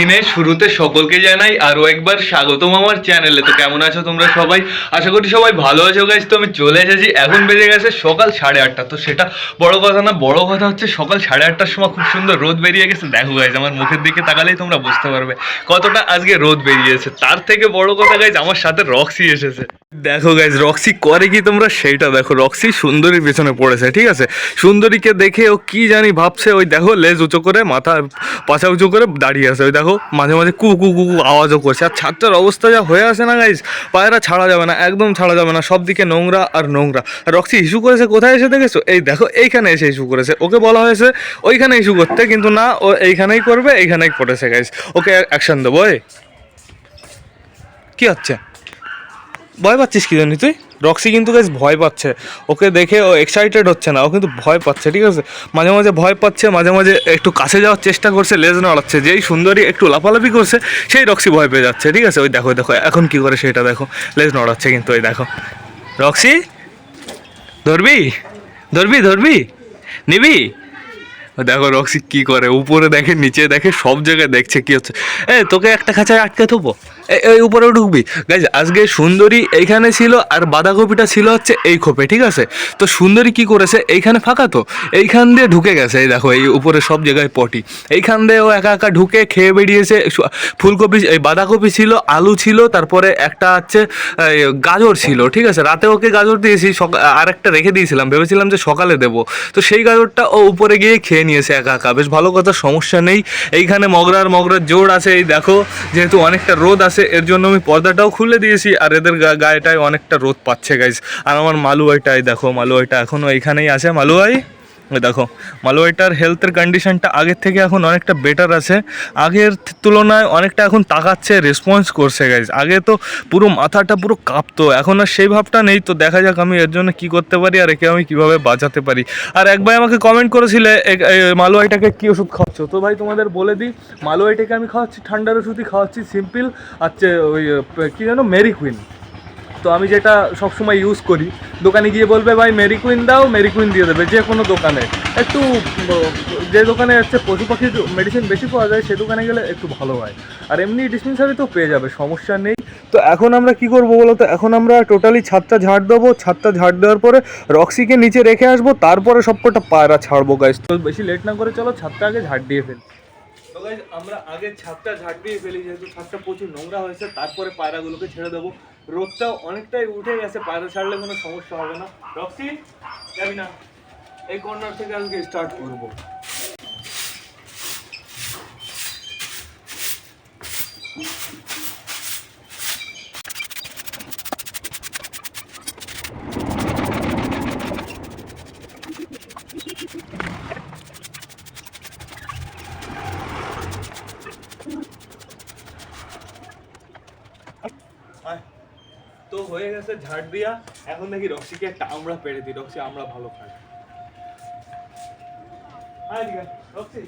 দিনের শুরুতে সকলকে জানাই আরও একবার স্বাগতম আমার চ্যানেলে। তো কেমন আছো তোমরা সবাই? আশা করি সবাই ভালো আছো গাইজ তো আমি চলে এসেছি। এখন বেজে গেছে সকাল সাড়ে আটটা। তো সেটা বড় কথা না, বড় কথা হচ্ছে সকাল সাড়ে আটটার সময় খুব সুন্দর রোদ বেরিয়ে গেছে। দেখো গাইজ আমার মুখের দিকে তাকালেই তোমরা বুঝতে পারবে কতটা আজকে রোদ বেরিয়েছে। তার থেকে বড় কথা গাইজ আমার সাথে রক্সি এসেছে। দেখো গাইজ রক্সি করে কি তোমরা? সেইটা দেখো। রক্সি সুন্দরীর পেছনে পড়েছে, ঠিক আছে? সুন্দরীকে দেখে ও কি জানি ভাবছে, ওই দেখো, লেজ উঁচু করে মাথা, পাছা উঁচু করে দাঁড়িয়ে আছে। ওই দেখো, মাঝে মাঝে কু কু কু আওয়াজও করছে। আর ছাদটার অবস্থা যা হয়ে আছে না গাইজ পায়রা ছাড়া যাবে না, একদম ছাড়া যাবে না, সব দিকে নোংরা আর নোংরা। আর রক্সি ইস্যু করেছে, কোথায় এসে দেখেছ? এই দেখো, এইখানে এসে ইস্যু করেছে। ওকে বলা হয়েছে, ওইখানে ইস্যু করতে, কিন্তু না, ও এইখানেই করবে, এইখানেই পড়েছে গাইজ ওকে অ্যাকশন দেবো কি হচ্ছে? ভয় পাচ্ছিস কি জানি তুই? রক্সি কিন্তু গাইজ ভয় পাচ্ছে। ওকে দেখে ও এক্সাইটেড হচ্ছে না, ও কিন্তু ভয় পাচ্ছে, ঠিক আছে? মাঝে মাঝে ভয় পাচ্ছে, মাঝে মাঝে একটু কাছে যাওয়ার চেষ্টা করছে, লেজ নড়াচ্ছে। যেই সুন্দরী একটু লাফালাফি করছে, সেই রক্সি ভয় পেয়ে যাচ্ছে, ঠিক আছে? ওই দেখো দেখো, এখন কি করে সেটা দেখো। লেজ নড়াচ্ছে কিন্তু, ওই দেখো। রক্সি? ধরবি? ধরবি ধরবি? নিবি? দেখো রক্সি কি করে, উপরে দেখে, নিচে দেখে, সব জায়গায় দেখছে কি হচ্ছে। এ তোকে একটা খাঁচায় আটকে থবো। এই উপরে ঢুকবি। গাইজ আজকে সুন্দরী এইখানে ছিল আর বাঁধাকপিটা ছিল হচ্ছে এই খোপে, ঠিক আছে? তো সুন্দরী কি করেছে? এইখানে ফাঁকা তো? এইখান দিয়ে ঢুকে গেছে, এই দেখো, এই উপরে সব জায়গায় পটি। এইখান দিয়ে ও একা একা ঢুকে খেয়ে বেরিয়েছে ফুলকপি, এই বাঁধাকপি ছিল, আলু ছিল, তারপরে একটা হচ্ছে গাজর ছিল, ঠিক আছে? রাতে ওকে গাজর দিয়েছি আর একটা রেখে দিয়েছিলাম, ভেবেছিলাম যে সকালে দেবো। তো সেই গাজরটা ও উপরে গিয়ে খেয়ে নিয়েছে একা একা। বেশ ভালো কথা, সমস্যা নেই। এইখানে মগরার মগরার জোর আছে, এই দেখো, যেহেতু অনেকটা রোদ আছে এর জন্য আমি পর্দাটাও খুলে দিয়েছি, আর এদের গায়েটায় অনেকটা রোদ পাচ্ছে গাইজ আর আমার মালুয়াইটাই দেখো, মালুয়াইটা এখনও এইখানেই আছে। মালুয়াই? দেখো মালুয়াইটার হেলথের কন্ডিশনটা আগের থেকে এখন অনেকটা বেটার আছে। আগের তুলনায় অনেকটা এখন তাকাচ্ছে রেসপন্স করছে গাইজ আগে তো পুরো মাথাটা পুরো কাঁপতো, এখন আর সেই ভাবটা নেই। তো দেখা যাক আমি এর জন্য কি করতে পারি আর একে আমি কীভাবে বাঁচাতে পারি। আর একবার আমাকে কমেন্ট করেছিলে মালুয়াইটাকে কি ওষুধ খাওয়াচ্ছ? তো ভাই তোমাদের বলে দিই মালুয়াইটাকে আমি খাওয়াচ্ছি, ঠান্ডার ওষুধই খাওয়াচ্ছি সিম্পল আর চে- ওই, কি জানো মেরি কুইন তো আমি যেটা সবসময় ইউজ করি, দোকানে গিয়ে বলবে, ভাই মেরি কুইন দাও মেরি কুইন দিয়ে দেবে, যে কোনো দোকানে। একটু যে দোকানে হচ্ছে পশু পাখির মেডিসিন বেশি পাওয়া যায়, সে দোকানে গেলে একটু ভালো হয়। আর এমনি ডিসপেন্সারি তো পেয়ে যাবে, সমস্যা নেই। তো এখন আমরা কি করব বলো তো? এখন আমরা টোটালি ছাদটা ঝাড় দেবো। ছাদটা ঝাড় দেওয়ার পরে রক্সিকে নিচে রেখে আসব। তারপরে সবকটা পায়রা ছাড়বো গাইজ তো বেশি লেট না করে চলো, ছাদটা আগে ঝাড় দিয়ে ফেলি। আমরা আগে ছাদটা ঝাড় দিয়ে ফেলি, যেহেতু ছাদটা প্রচুর নোংরা হয়েছে, তারপরে পায়রাগুলোকে ছেড়ে দেবো। রোদটাও অনেকটাই উঠে গেছে, পায়ে ছাড়লে কোনো সমস্যা হবে না। রক্সি, যাবি না। এই কর্নার থেকে আজকে স্টার্ট করব। ঝাড় দিয়া এখন দেখি রক্সিকে একটা আমরা পেরে দিই, রক্সি আমরা ভালো খাই হ্যাঁ ঠিক আছে রক্সি।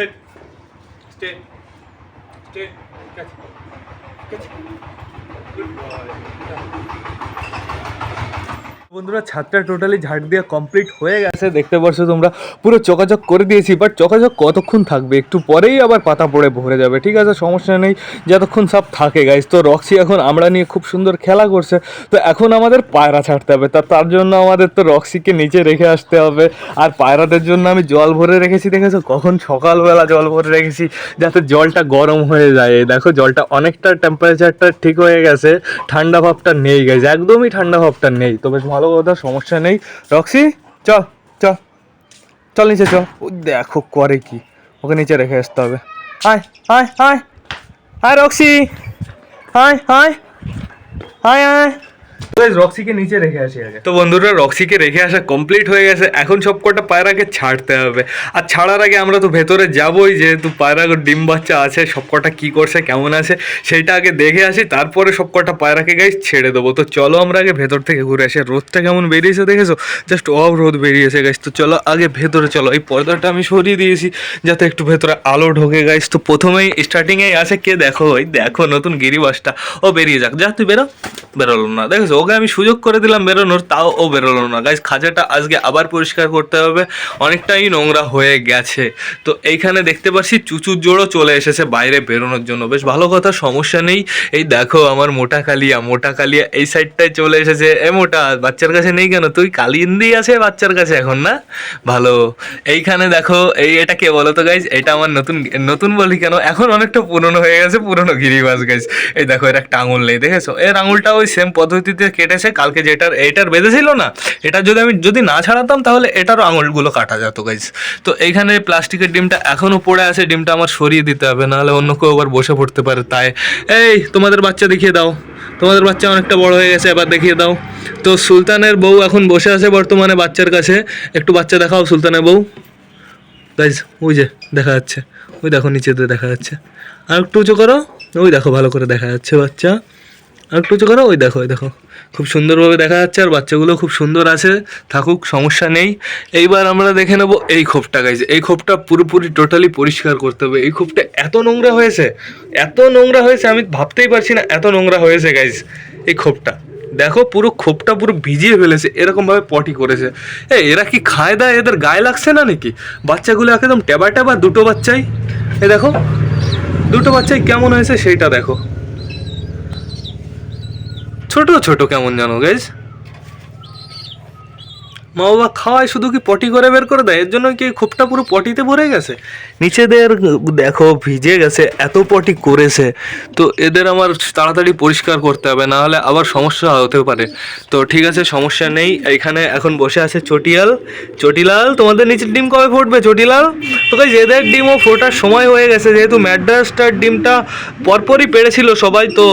て来て来てキャッチ。キャッチ。বন্ধুরা, ছাদটা টোটালি ঝাড় দিয়ে কমপ্লিট হয়ে গেছে। দেখতে পাচ্ছ তোমরা, পুরো চকাচক করে দিয়েছি বাট চকাচক কতক্ষণ থাকবে? একটু পরেই আবার পাতা পড়ে ভরে যাবে, ঠিক আছে? সমস্যা নেই, যতক্ষণ সব থাকে গাইজ তো রক্সি এখন আমরা নিয়ে খুব সুন্দর খেলা করছে। তো এখন আমাদের পায়রা ছাড়তে হবে, তা তার জন্য আমাদের তো রক্সিকে নিচে রেখে আসতে হবে। আর পায়রাদের জন্য আমি জল ভরে রেখেছি, দেখেছ? কখন সকালবেলা জল ভরে রেখেছি, যাতে জলটা গরম হয়ে যায়। দেখো, জলটা অনেকটা টেম্পারেচারটা ঠিক হয়ে গেছে, ঠান্ডা ভাবটা নেই গেছে একদমই ঠান্ডা ভাবটা নেই। তো বেশ ভালো কথা, সমস্যা নেই। রক্সি, চল চল। চল নিচে, চল। ওই দেখো করে কি। ওকে নিচে রেখে আসতে হবে। হায় হায় হায় হায় রক্সি। হায় হায় হায় হায় রক্সিকে নিচে রেখে আসি আগে। তো বন্ধুরা রক্সিকে রেখে আসা কমপ্লিট হয়ে গেছে। এখন সব কটা পায়রাকে ছাড়তে হবে। আর ছাড়ার আগে আমরা তো ভেতরে যাবোই, যেহেতু পায়রা ডিম বাচ্চা আছে সব কটা কী করছে, কেমন আছে, সেইটা আগে দেখে আসি। তারপরে সব কটা পায়রাকে গাই ছেড়ে দেবো। তো চলো আমরা আগে ভেতর থেকে ঘুরে আসি। রোদটা কেমন বেরিয়েছে দেখেছ? জাস্ট অফ রোদ বেরিয়েছে গাইস তো চলো আগে ভেতরে চলো। এই পর্দাটা আমি সরিয়ে দিয়েছি, যাতে একটু ভেতরে আলো ঢোকে গাইস তো প্রথমেই স্টার্টিংয়েই আছে কে দেখো? ওই দেখো নতুন গিরিবাসটা। ও বেরিয়ে যাক। যা, তুই বেরো। বেরোলো না। দেখেছ ওকে আমি সুযোগ করে দিলাম বেরোনোর, তাও ও বেরোলো না। গাইজ খাঁচাটা আজকে আবার পরিষ্কার করতে হবে, অনেকটাই নোংরা হয়ে গেছে। তো এইখানে দেখতে পাচ্ছি চুচুর জোড়ও চলে এসেছে বাইরে বেরোনোর জন্য। বেশ ভালো কথা, সমস্যা নেই। এই দেখো আমার মোটা কালিয়া মোটা কালিয়া এই সাইডটায় চলে এসেছে। এ মোটা, বাচ্চার কাছে নেই কেন? তুই কালিন্দি আছে বাচ্চার কাছে এখন, না? ভালো। এইখানে দেখো, এই এটা কে বলো তো গাইজ এটা আমার নতুন নতুন বলি কেন? এখন অনেকটা পুরনো হয়ে গেছে, পুরনো গিরিবাস গাইজ এই দেখো, এর একটা আঙুল নেই, দেখেছ? এর আঙুলটা ওই সেম পদ্ধতিতে কেটেছে, কালকে যেটার, এটার বেঁধেছিল না, এটা যদি আমি যদি না ছাড়াতাম, তাহলে এটারও আঙুলগুলো কাটা যেত গাইজ তো এইখানে প্লাস্টিকের ডিমটা এখনও পড়ে আছে, ডিমটা আমার সরিয়ে দিতে হবে, নাহলে অন্য কেউ আবার বসে পড়তে পারে, তাই। এই, তোমাদের বাচ্চা দেখিয়ে দাও। তোমাদের বাচ্চা অনেকটা বড় হয়ে গেছে, এবার দেখিয়ে দাও। তো সুলতানের বউ এখন বসে আছে বর্তমানে বাচ্চার কাছে। একটু বাচ্চা দেখাও সুলতানের বউ। গাইজ ওই যে, দেখা যাচ্ছে। ওই দেখো নিচেতে দেখা যাচ্ছে। আর একটু উঁচু করো। ওই দেখো, ভালো করে দেখা যাচ্ছে বাচ্চা। একটু উঁচু করো ওই দেখো ওই দেখো। খুব সুন্দরভাবে দেখা যাচ্ছে আর বাচ্চাগুলো খুব সুন্দর আছে। থাকুক, সমস্যা নেই। এইবার আমরা দেখে নেব এই খোপটা গাইজ এই খোপটা পুরোপুরি টোটালি পরিষ্কার করতে হবে। এই খোপটা এত নোংরা হয়েছে, এত নোংরা হয়েছে, আমি ভাবতেই পারছি না এত নোংরা হয়েছে গাইজ এই খোপটা। দেখো, পুরো খোপটা পুরো ভিজিয়ে ফেলেছে, এরকমভাবে পটি করেছে। এ, এরা কি খায় দায়? এদের গায়ে লাগছে না নাকি? বাচ্চাগুলো একদম ট্যাবা টেবা দুটো বাচ্চাই। এ, দেখো, দুটো বাচ্চাই কেমন হয়েছে, সেইটা দেখো। ছোট ছোট কেমন জানো গাইজ মা বাবা খাওয়ায় শুধু কি পটি করে বের করে দেয়? এর জন্য কি খোপটা পুরো পটিতে ভরে গেছে? নিচেদের, দেখো, ভিজে গেছে, এত পটি করেছে। তো এদের আমার তাড়াতাড়ি পরিষ্কার করতে হবে, না হলে আবার সমস্যা হতে পারে। তো ঠিক আছে, সমস্যা নেই। এখানে এখন বসে আছে চটিয়াল। চটিলাল, তোমাদের নিচের ডিম কবে ফুটবে চটিলাল? তো গাইজ এদের ডিমও ফোটার সময় হয়ে গেছে, যেহেতু ম্যাড্রাসটার ডিমটা পরপরই পেড়েছিল সবাই, তো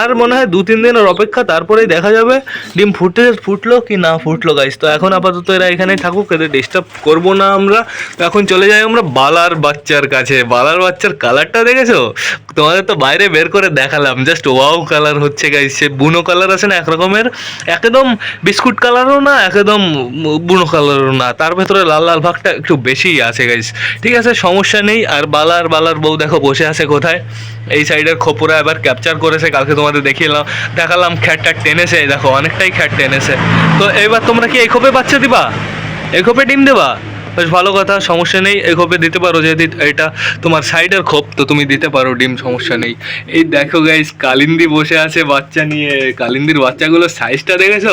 আর মনে হয় দু তিন দিনের অপেক্ষা, তারপরেই দেখা যাবে ডিম ফুটে, ফুটলো কি না ফুটলো গাইজ তো এখন আপাতত এরা এখানেই থাকুক, এদের ডিস্টার্ব করব না আমরা। এখন চলে যাই আমরা বালার বাচ্চার কাছে। বালার বাচ্চার কালারটা দেখেছ? তোমাদের তো বাইরে বের করে দেখালাম। জাস্ট ওয়াও কালার হচ্ছে গাইজ সে বুনো কালার আছে না এক রকমের একদম বিস্কুট কালারও না, একদম বুনো কালারও না। তার ভেতরে লাল লাল ভাগটা একটু বেশিই আছে গাইস ঠিক আছে, সমস্যা নেই। আর বালার বালার বউ দেখো বসে আছে কোথায়? এই সাইডের খোপরা এবার ক্যাপচার করেছে, কালকে তোমাদের দেখিলাম দেখালাম, খ্যাটটা টেনেছে। দেখো, অনেকটাই খ্যাট টেনেছে। তো এবার তোমরা কি এই খোপে বাচ্চা দিবা? এ খোপে ডিম দেবা? বেশ ভালো কথা, সমস্যা নেই। এই খোপে দিতে পারো যেহেতু এটা তোমার সাইডের খোপ তো তুমি দিতে পারো, ডিম সমস্যা নেই। এই দেখো গাইস কালিন্দি বসে আছে বাচ্চা নিয়ে। কালিন্দির বাচ্চাগুলোর সাইজটা দেখেছ?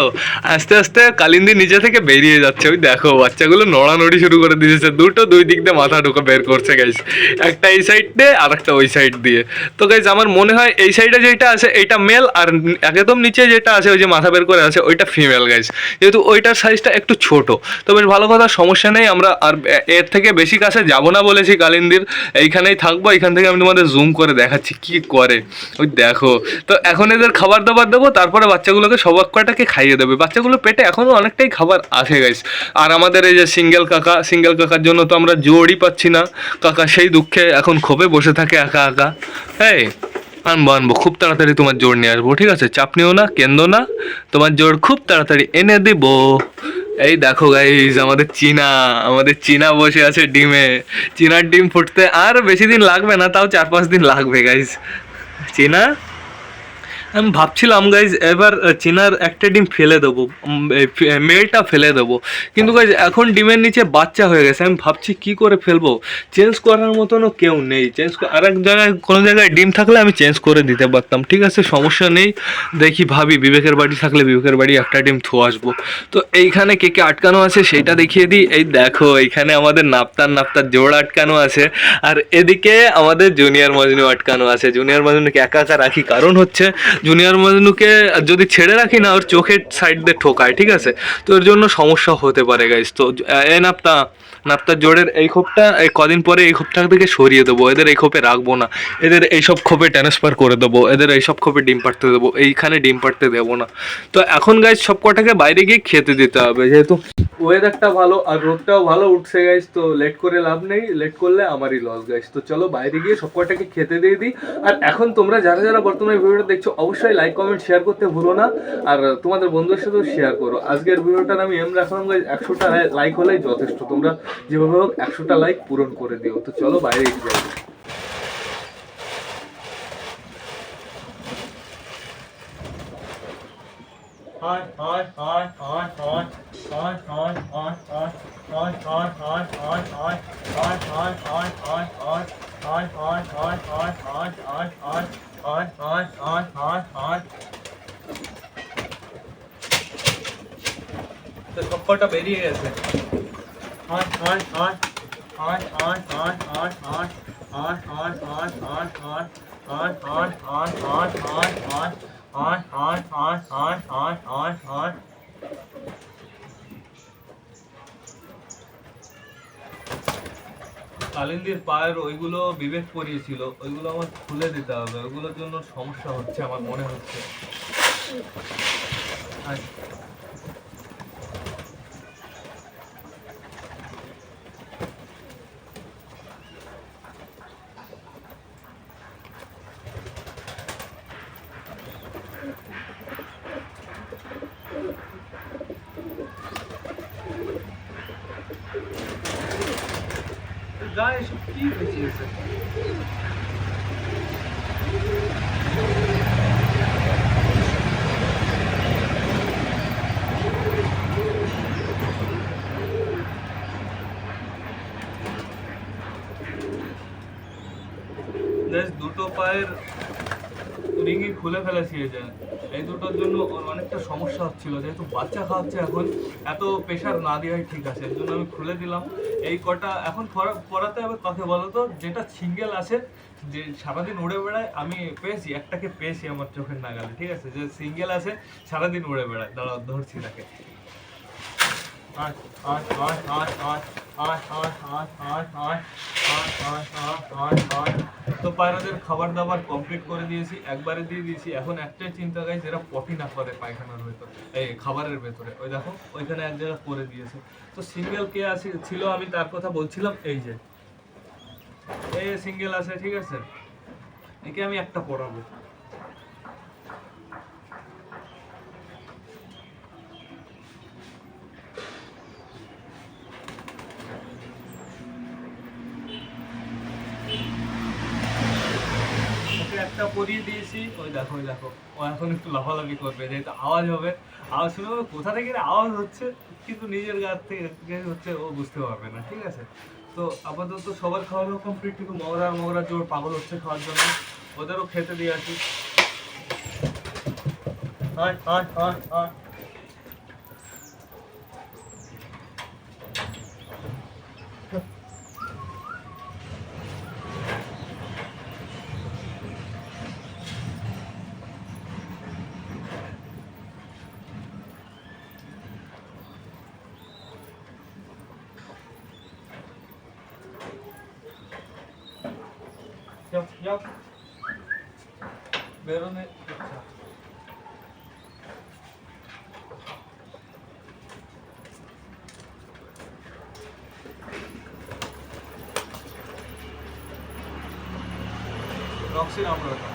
আস্তে আস্তে কালিন্দি নিচে থেকে বেরিয়ে যাচ্ছে। ওই দেখো, বাচ্চাগুলো নড়ানড়ি শুরু করে দিয়েছে। দুটো দুই দিক দিয়ে মাথা ঢুকে বের করছে গাইস একটা এই সাইড দিয়ে, আর একটা ওই সাইড দিয়ে। তো গাইস আমার মনে হয় এই সাইডে যেটা আছে, এটা মেল আর একদম নিচে যেটা আছে, ওই যে মাথা বের করে আছে, ওইটা ফিমেল গাইস যেহেতু ওইটার সাইজটা একটু ছোট। তো বেশ ভালো কথা, সমস্যা নেই। আমরা আর এর থেকে বেশি কাছে যাব না বলেছি কালিন্দির। এইখানেই থাকব এখান থেকে আমি তোমাদের জুম করে দেখাচ্ছি কি করে। ওই দেখো, তো এখন এদের খাবার দাবার দেবো, তারপরে বাচ্চাগুলোকে সবাক কয়টাকে খাইয়ে দেবে। বাচ্চাগুলো পেটে এখনও অনেকটাই খাবার আছে গাইস আর আমাদের এই যে সিঙ্গেল কাকা, সিঙ্গেল কাকার জন্য তো আমরা জোরই পাচ্ছি না। কাকা সেই দুঃখে এখন ক্ষোভে বসে থাকে একা একা। হ্যাঁ আনব আনব, খুব তাড়াতাড়ি তোমার জোর নিয়ে আসব, ঠিক আছে? চাপ নিও না কেন্দ্র না। তোমার জোর খুব তাড়াতাড়ি এনে দিব। এই দেখো গাইজ আমাদের চীনা আমাদের চীনা বসে আছে ডিমে। চীনার ডিম ফুটতে আর বেশি দিন লাগবে না, তাও চার পাঁচ দিন লাগবে গাইজ চীনা? আমি ভাবছিলাম গাইজ এবার চীনার একটা ডিম ফেলে দেবো মেলটা ফেলে দেবো। কিন্তু গাইজ এখন ডিমের নিচে বাচ্চা হয়ে গেছে, আমি ভাবছি কি করে ফেলব? চেঞ্জ করার মতনও কেউ নেই চেঞ্জ আর এক জায়গায়, কোনো জায়গায় ডিম থাকলে আমি চেঞ্জ করে দিতে পারতাম, ঠিক আছে? সমস্যা নেই, দেখি, ভাবি, বিবেকের বাড়ি থাকলে বিবেকের বাড়ি একটা ডিম থু আসব। তো এইখানে কে কে আটকানো আছে সেইটা দেখিয়ে দিই। এই দেখো, এইখানে আমাদের নাপ্তার নাপ্তার জোড় আটকানো আছে, আর এদিকে আমাদের জুনিয়র মজনু আটকানো আছে। জুনিয়র মজনুকে একা একা রাখি, কারণ হচ্ছে জুনিয়র মজনুকে যদি ছেড়ে রাখি না, ওর চোখের সাইড দিয়ে ঠোকায়, ঠিক আছে? তো এর জন্য সমস্যা হতে পারে গাইজ তো এ নাপ্তা, নাপ্তার জোরের এই খোপটা এই কদিন পরে এই খোপটা থেকে সরিয়ে দেবো। এদের এই খোপে রাখব না। এদের এইসব খোপে ট্রান্সফার করে দেবো। এদের এইসব খোপে ডিম পাড়তে দেবো। এইখানে ডিম পাড়তে দেবো না। তো এখন গাইজ সব কটাকে বাইরে গিয়ে খেতে দিতে হবে। যেহেতু ওয়েদারটা ভালো আর রোদটাও ভালো উঠছে গাইজ তো লেট করে লাভ নেই। লেট করলে আমারই লস গাইজ তো চলো, বাইরে গিয়ে সব কটাকে খেতে দিয়ে দিই। আর এখন তোমরা যারা যারা বর্তমানে ভিডিওটা দেখছ, অবশ্যই লাইক কমেন্ট শেয়ার করতে ভুলো না আর তোমাদের বন্ধুদের সাথেও শেয়ার করো আজকের ভিডিওটার আমি এম রাখলাম একশোটা লাইক হলেই যথেষ্ট তোমরা যেভাবে হোক একশোটা লাইক পূরণ করে দিও তো চলো বাইরে on, on, on, on, on. The comfort of very air. On, on, on, on, on, on, on, on, on, on, on, on, on. On, on, on, on, on, on, on, on, on, on, on, on, on. কালিন্দির পায়ের ওইগুলো বিবেক পরিয়েছিল ওইগুলো আমার খুলে দিতে হবে, ওইগুলোর জন্য সমস্যা হচ্ছে, আমার মনে হচ্ছে। আর গায়ে এসব কি Guys, দুটো পায়ের রিংই খুলে ফেলেছি যে। এই দুটোর জন্য অনেকটা সমস্যা হচ্ছিল, যেহেতু বাচ্চা খাওয়াচ্ছে এখন, এত প্রেশার না দেওয়াই ঠিক আছে, এর জন্য আমি খুলে দিলাম। এই কটা, এখন পরাতে হবে কাকে বলো তো? যেটা সিঙ্গেল আছে, যে সারাদিন উড়ে বেড়ায়, আমি পেয়েছি, একটাকে পেয়েছি আমার চোখের নাগালে, ঠিক আছে? যে সিঙ্গেল আছে, সারাদিন উড়ে বেড়ায়। দাঁড়া ধরছি তাকে। আট আট আট আট তো পায়রাদের খাবার দাবার কমপ্লিট করে দিয়েছি, একবারে দিয়ে দিয়েছি। এখন একটাই চিন্তা গাই যেটা পটি না করে পায়খানার ভেতর, এই খাবারের ভেতরে। ওই দেখো, ওইখানে এক জায়গা করে দিয়েছে। তো সিঙ্গেল কে আছে, ছিল আমি তার কথা বলছিলাম, এই যে। এই সিঙ্গেল আছে, ঠিক আছে? একে আমি একটা পড়াবো। পরিয়ে দিয়েছি। ওই দেখো ওই দেখো। ও এখন একটু লাফালাফি করবে, যেহেতু আওয়াজ হবে। আওয়াজ শুনে কোথা থেকে আওয়াজ হচ্ছে। কিন্তু নিজের গা থেকে হচ্ছে ও বুঝতে পারবে না, ঠিক আছে? তো আপাতত সবার খাওয়া দাওয়া কমপ্লিট কিন্তু মগরা মগরা জোর পাগল হচ্ছে খাওয়ার জন্য। ওদেরও খেতে দিয়ে আসি। হয় হয় হয় আয় যাও যাও বেরোনে ইচ্ছা রক্সির আমরতা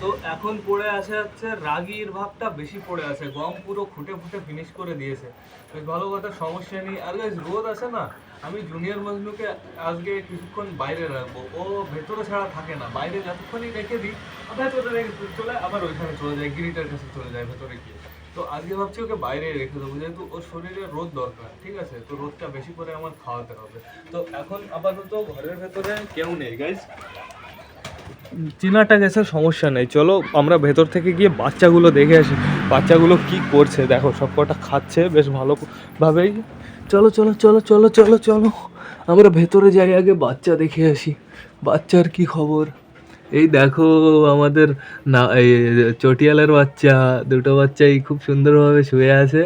তো এখন পড়ে আছে হচ্ছে রাগির ভাবটা বেশি পড়ে আছে গম পুরো খুঁটে ফুটে ফিনিশ করে দিয়েছে। বেশ ভালো কথা সমস্যা নেই। আর guys, রোদ আছে না আমি জুনিয়র মজনুকে আজকে কিছুক্ষণ বাইরে রাখব। ও ভেতরে ছাড়া থাকে না বাইরে যতক্ষণই রেখে দিই ভেতরে রেখে চলে আবার ওইখানে চলে যায় গিরিটার কাছে চলে যায় ভেতরে গিয়ে। তো আজকে ভাবছি ওকে বাইরে রেখে দেবো যেহেতু ওর শরীরে রোদ দরকার ঠিক আছে? তো রোদটা বেশি করে আমার খাওয়াতে হবে। তো এখন আপাতত ঘরের ভেতরে কেউ নেই। গাইজ চিনাটা গেছে, সমস্যা নেই। চলো আমরা ভেতর থেকে গিয়ে বাচ্চাগুলো দেখে আসি। বাচ্চাগুলো কি করছে? দেখো, সব কটা খাচ্ছে, বেশ ভালোভাবেই। চলো চলো চলো চলো চলো চলো। আমরা ভেতরে যাই, আগে বাচ্চা দেখে আসি। বাচ্চার কি খবর? এই দেখো, আমাদের না, এই চটিয়ালের বাচ্চা। দুটো বাচ্চাই খুব সুন্দরভাবে শুয়ে আছে।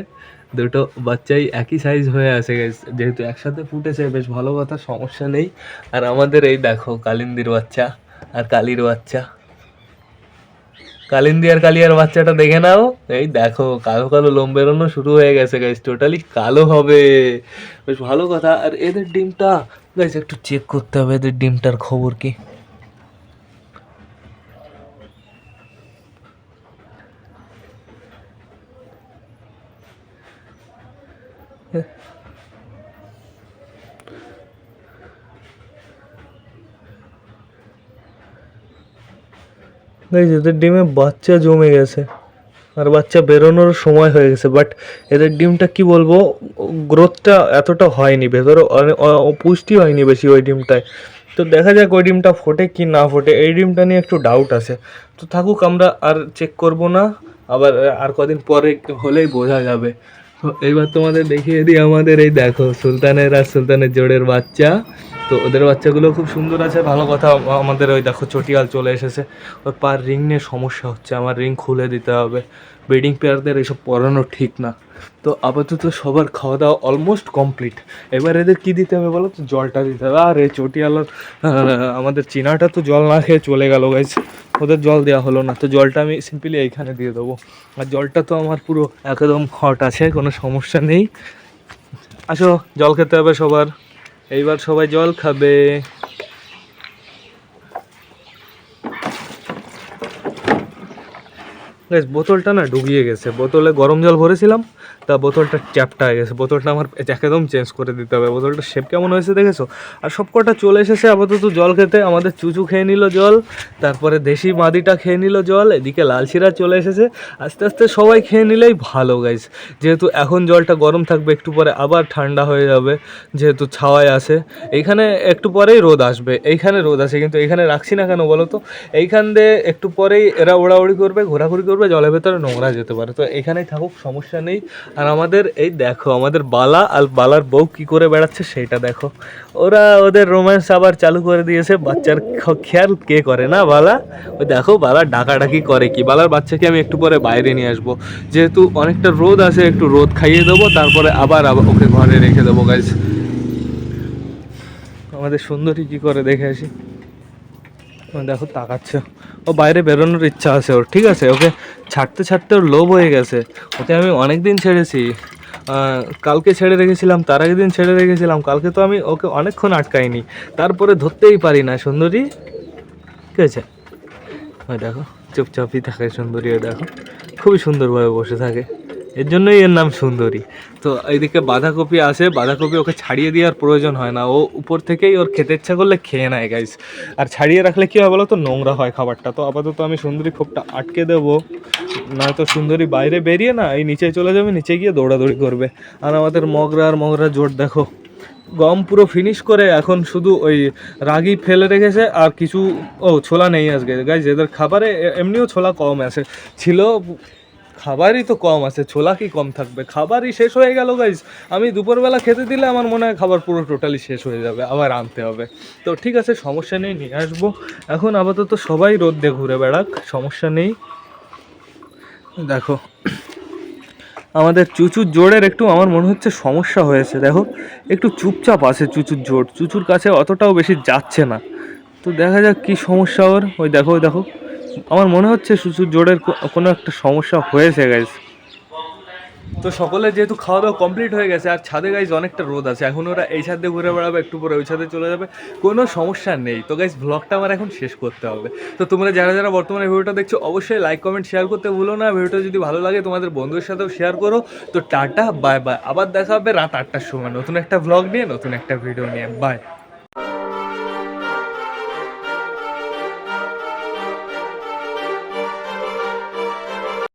দুটো বাচ্চাই একই সাইজ হয়ে আছে। যেহেতু একসাথে ফুটেছে, বেশ ভালো কথা, সমস্যা নেই। আর আমাদের এই দেখো, কালিন্দির বাচ্চা। আর কালির বাচ্চা। কালিন্দি আর কালিয়ার বাচ্চাটা দেখে নাও। এই দেখো, কালো কালো লোম বেরোনো শুরু হয়ে গেছে গাইস টোটালি কালো হবে। বেশ ভালো কথা। আর এদের ডিমটা গাইস একটু চেক করতে হবে এদের ডিমটার খবর কি। গাইজ এদের ডিমে বাচ্চা জমে গেছে। আর বাচ্চা বেরোনোর সময় হয়ে গেছে। বাট এদের ডিমটা কি বলব গ্রোথটা এতটা হয়নি। ভেতরে পুষ্টি হয়নি বেশি ওই ডিমটায়। তো দেখা যাক ওই ডিমটা ফোটে কি না ফোটে। এই ডিমটা নিয়ে একটু ডাউট আছে। তো থাকুক, আমরা আর চেক করব না। আবার আর কদিন পরে হলেই বোঝা যাবে। তো এইবার তোমাদের দেখিয়ে দিই আমাদের এই দেখো, সুলতানের আর সুলতানের জোড়ের বাচ্চা। তো ওদের বাচ্চাগুলো খুব সুন্দর আছে, ভালো কথা। আমাদের ওই দেখো চটিয়াল চলে এসেছে। ওর পার রিং নিয়ে সমস্যা হচ্ছে, আমার রিং খুলে দিতে হবে। ব্রিডিং পেয়ারদের এসব পরানো ঠিক না। তো আপাতত সবার খাওয়া দাওয়া অলমোস্ট কমপ্লিট এবার এদের কি দিতে হবে বলো তো? জলটা দিতে হবে। আর এই চটিয়ালার আমাদের চিনাটা তো জল না খেয়ে চলে গেল গাইছে ওদের জল দেওয়া হলো না। তো জলটা আমি সিম্পলি এইখানে দিয়ে দেবো। আর জলটা তো আমার পুরো একদম হট আছে, কোনো সমস্যা নেই। আসো, জল খেতে হবে সবার। এইবার সবাই জল খাবে। বোতলটা না ডুবিয়ে গেছে। বোতলে গরম জল ভরেছিলাম তা বোতলটা চ্যাপটা হয়ে গেছে। বোতলটা আমার একদম চেঞ্জ করে দিতে হবে। বোতলটা শেপ কেমন হয়েছে দেখেছ? আর সব কটা চলে এসেছে আপাতত জল খেতে। আমাদের চুচু খেয়ে নিল জল, তারপরে দেশি মাদিটা খেয়ে নিল জল, এদিকে লালশিরা চলে এসেছে। আস্তে আস্তে সবাই খেয়ে নিলেই ভালো গাইস যেহেতু এখন জলটা গরম থাকবে, একটু পরে আবার ঠান্ডা হয়ে যাবে, যেহেতু ছাওয়ায় আসে এইখানে একটু পরেই রোদ আসবে। এইখানে রোদ আসে কিন্তু এইখানে রাখছি না কেন বলো তো? এইখান দিয়ে একটু পরেই এরা ওড়াউড়ি করবে, ঘোরাঘুরি করবে, জলের ভেতরে নোংরা যেতে পারে। তো এখানেই থাকুক, সমস্যা নেই। আর আমাদের, এই দেখো, আমাদের বালা আর বালার বউ কি করে বেড়াচ্ছে সেটা দেখো। ওরা ওদের রোম্যান্স আবার চালু করে দিয়েছে, বাচ্চার খেয়াল কে করে না বালা? ওই দেখো, বালা ডাকাডাকি করে কি? বালার বাচ্চাকে আমি একটু পরে বাইরে নিয়ে আসব। যেহেতু অনেকটা রোদ আছে, একটু রোদ খাইয়ে দেবো, তারপরে আবার ওকে ঘরে রেখে দেবো গাইজ আমাদের সুন্দরী কি করে দেখে আসি? দেখো, তাকাচ্ছে। ও, বাইরে বেরোনোর ইচ্ছা আছে ওর, ঠিক আছে? ওকে ছাড়তে ছাড়তে ওর লোভ হয়ে গেছে। ওকে আমি অনেক দিন ছেড়েছি কালকে ছেড়ে রেখেছিলাম, তার আগের দিন ছেড়ে রেখেছিলাম, কালকে তো আমি ওকে অনেকক্ষণ আটকাইনি। তারপরে ধরতেই পারি না, সুন্দরী। ঠিক আছে? ওই দেখো, চুপচাপই থাকে সুন্দরী, ওই দেখো। খুবই সুন্দরভাবে বসে থাকে। এর জন্যই এর নাম সুন্দরী। তো এইদিকে বাঁধাকপি আসে বাঁধাকপি ওকে ছাড়িয়ে দেওয়ার প্রয়োজন হয় না। ও উপর থেকেই ওর খেতে ইচ্ছা করলে খেয়ে নেয় গাইস আর ছাড়িয়ে রাখলে কী হয় বলো তো নোংরা হয় খাবারটা। তো আপাতত আমি সুন্দরী খোপটা আটকে দেবো। নয়তো সুন্দরী বাইরে বেরিয়ে না, এই নিচে চলে যাবে, নিচে গিয়ে দৌড়াদৌড়ি করবে। আর আমাদের মগরা আর মগরা জোট, দেখো। গম পুরো ফিনিশ করে এখন শুধু ওই রাগি ফেলে রেখেছে, আর কিছু, ও, ছোলা নেই আজকে। গাইজ এদের খাবারে এমনিও ছোলা কম আছে। ছিল খাবারই তো কম আছে, ছোলা কি কম থাকবে? খাবারই শেষ হয়ে গেল গাইজ আমি দুপুরবেলা খেতে দিলে আমার মনে হয় খাবার পুরো টোটালি শেষ হয়ে যাবে, আবার আনতে হবে। তো ঠিক আছে, সমস্যা নেই, নিয়ে আসব। এখন আপাতত সবাই রোদ দিয়ে ঘুরে বেড়াক, সমস্যা নেই। দেখো, আমাদের চুচুর জোরের একটু আমার মনে হচ্ছে সমস্যা হয়েছে, দেখো। একটু চুপচাপ আছে চুচুর জোর, চুচুর কাছে অতটাও বেশি যাচ্ছে না। তো দেখা যাক কি সমস্যা ওর। ওই দেখো ওই দেখো। আমার মনে হচ্ছে জোড়ের কো- কোনো একটা সমস্যা হয়েছে গাইজ তো সকলে যেহেতু খাওয়া দাওয়া কমপ্লিট হয়ে গেছে, আর ছাদে গাইজ অনেকটা রোদ আছে। এখন ওরা এই ছাদে ঘুরে বেড়াবে, একটু পরে ওই ছাদে চলে যাবে। কোনো সমস্যা নেই। তো গাইজ ব্লগটা আমার এখন শেষ করতে হবে। তো তোমরা যারা যারা বর্তমানে ভিডিওটা দেখছ, অবশ্যই লাইক কমেন্ট শেয়ার করতে ভুলো না। ভিডিওটা যদি ভালো লাগে, তোমাদের বন্ধুদের সাথেও শেয়ার করো। তো টাটা বাই বাই আবার দেখা হবে রাত আটটার সময়। নতুন একটা ব্লগ নিয়ে, নতুন একটা ভিডিও নিয়ে। বাই